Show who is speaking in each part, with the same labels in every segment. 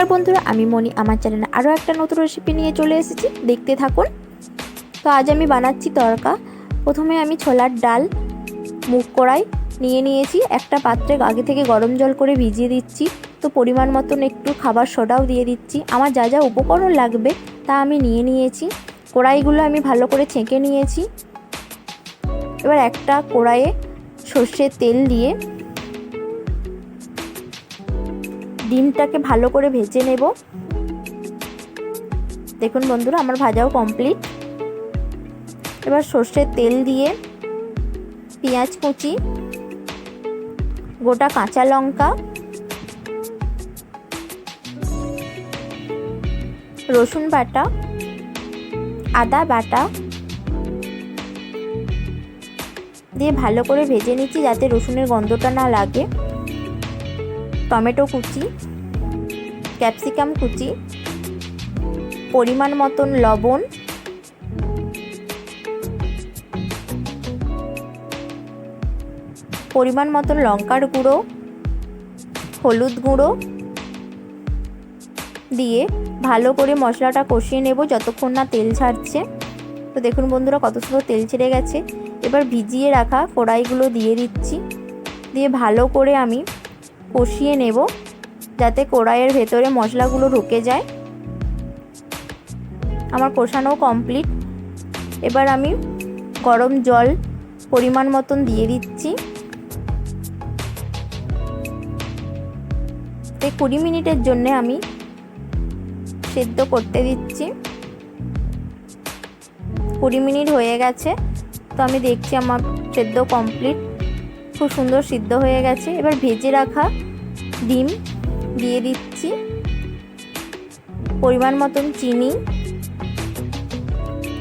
Speaker 1: নমস্কার বন্ধুরা, আমি মনি। আমার চ্যানেলে আরও একটা নতুন রেসিপি নিয়ে চলে এসেছি। দেখতে থাকুন। তো আজ আমি বানাচ্ছি তড়কা প্রথমে আমি ছোলার ডাল, মুগ কড়াই নিয়ে নিয়েছি। একটা পাত্রে আগে থেকে গরম জল করে ভিজিয়ে দিচ্ছি। তো পরিমাণ মতন একটু খাবার সোডাও দিয়ে দিচ্ছি। আমার যা যা উপকরণ লাগবে তা আমি নিয়ে নিয়েছি। কড়াইগুলো আমি ভালো করে ছেঁকে নিয়েছি। এবার একটা কড়াইয়ে সর্ষের তেল দিয়ে ডিমটাকে ভালো করে ভেজে নেব। দেখুন বন্ধুরা, আমার ভাজাও কমপ্লিট। এবার সর্ষের তেল দিয়ে পেঁয়াজ কুচি, গোটা কাঁচা লঙ্কা, রসুন বাটা, আদা বাটা দিয়ে ভালো করে ভেজে নিচ্ছি যাতে রসুনের গন্ধটা না লাগে। টমেটো কুচি, ক্যাপসিকাম কুচি, পরিমাণ মতন লবণ, পরিমাণ মতন লঙ্কার গুঁড়ো, হলুদ গুঁড়ো দিয়ে ভালো করে মশলাটা কষিয়ে নেব যতক্ষণ না তেল ছাড়ছে। তো দেখুন বন্ধুরা কত সুন্দর তেল ছেড়ে গেছে। এবার ভিজিয়ে রাখা কড়াইগুলো দিয়ে দিচ্ছি। দিয়ে ভালো করে আমি কষিয়ে নেব যাতে কড়াইয়ের ভেতরে মশলাগুলো ঢুকে যায়। আমার কষানো কমপ্লিট এবার আমি গরম জল পরিমাণ মতন দিয়ে দিচ্ছি। কুড়ি মিনিটের জন্য আমি সেদ্ধ করতে দিচ্ছি। কুড়ি মিনিট হয়ে গেছে। তো আমি দেখছি আমার সেদ্ধ কমপ্লিট খুব সুন্দর সিদ্ধ হয়ে গেছে। এবার ভেজে রাখা ডিম দিয়ে দিচ্ছি। পরিমাণ মতন চিনি,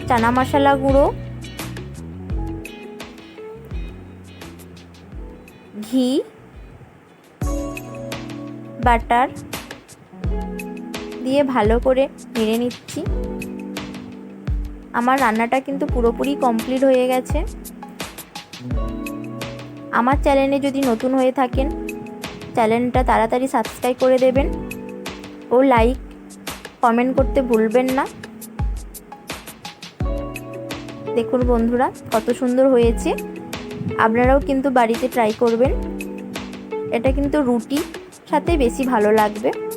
Speaker 1: চানা মশলা গুঁড়ো, ঘি, বাটার দিয়ে ভালো করে নেড়ে নিচ্ছি। আমার রান্নাটা কিন্তু পুরোপুরি কমপ্লিট হয়ে গেছে। আমার চ্যানেলে যদি নতুন হয়ে থাকেন, চ্যানেলটা তাড়াতাড়ি সাবস্ক্রাইব করে দেবেন ও লাইক কমেন্ট করতে ভুলবেন না। দেখুন বন্ধুরা, কত সুন্দর হয়েছে। আপনারাও কিন্তু বাড়িতে ট্রাই করবেন। এটা কিন্তু রুটি, সাথে বেশি ভালো লাগবে।